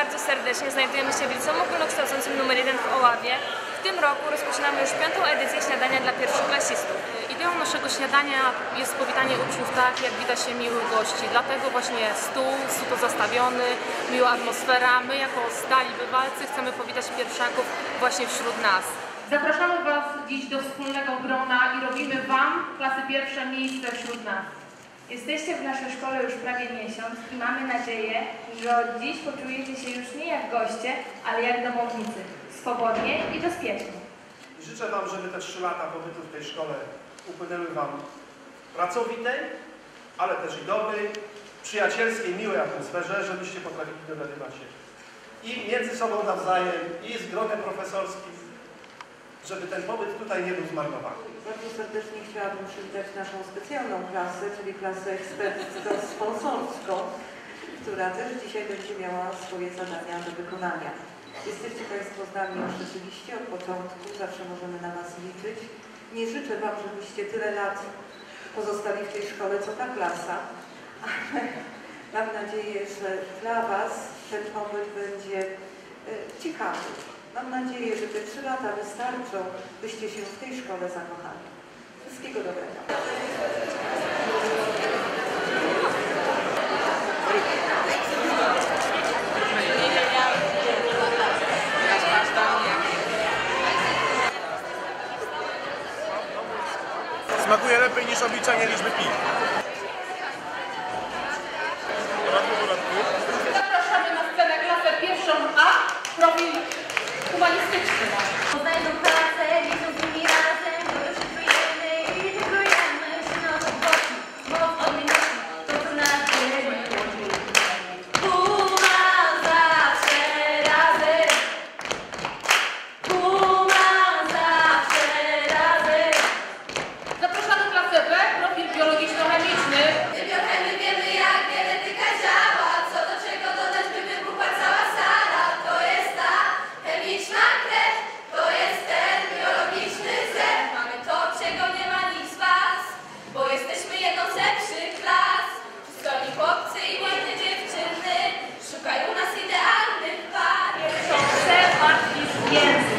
bardzo serdecznie. Znajdujemy się w Liceum Ogólnokształcącym nr 1 w Oławie. W tym roku rozpoczynamy już piątą edycję śniadania dla pierwszoklasistów. Ideą naszego śniadania jest powitanie uczniów tak, jak widać się miłych gości. Dlatego właśnie stół, stół zastawiony, miła atmosfera. My jako stali bywalcy chcemy powitać pierwszaków właśnie wśród nas. Zapraszamy Was dziś do wspólnego grona i robimy Wam, klasy pierwsze, miejsce wśród nas. Jesteście w naszej szkole już prawie miesiąc i mamy nadzieję, że od dziś poczujecie się już nie jak goście, ale jak domownicy. Swobodnie i bezpiecznie. Życzę Wam, żeby te trzy lata pobytu w tej szkole upłynęły Wam pracowitej, ale też i dobrej, przyjacielskiej, miłej atmosferze, żebyście potrafili dogadywać się i między sobą nawzajem, i z gronem profesorskim, żeby ten pobyt tutaj nie był zmarnowany. Bardzo serdecznie chciałabym przywitać naszą specjalną klasę, czyli klasę ekspercko-sponsorską, która też dzisiaj będzie miała swoje zadania do wykonania. Jesteście Państwo z nami już rzeczywiście od początku, zawsze możemy na Was liczyć. Nie życzę Wam, żebyście tyle lat pozostali w tej szkole, co ta klasa, ale mam nadzieję, że dla Was ten pobyt będzie e, ciekawy. Mam nadzieję, że te trzy lata wystarczą, byście się w tej szkole zakochali. Wszystkiego dobrego. Smakuje lepiej niż obliczanie liczby pi. fix for that. begins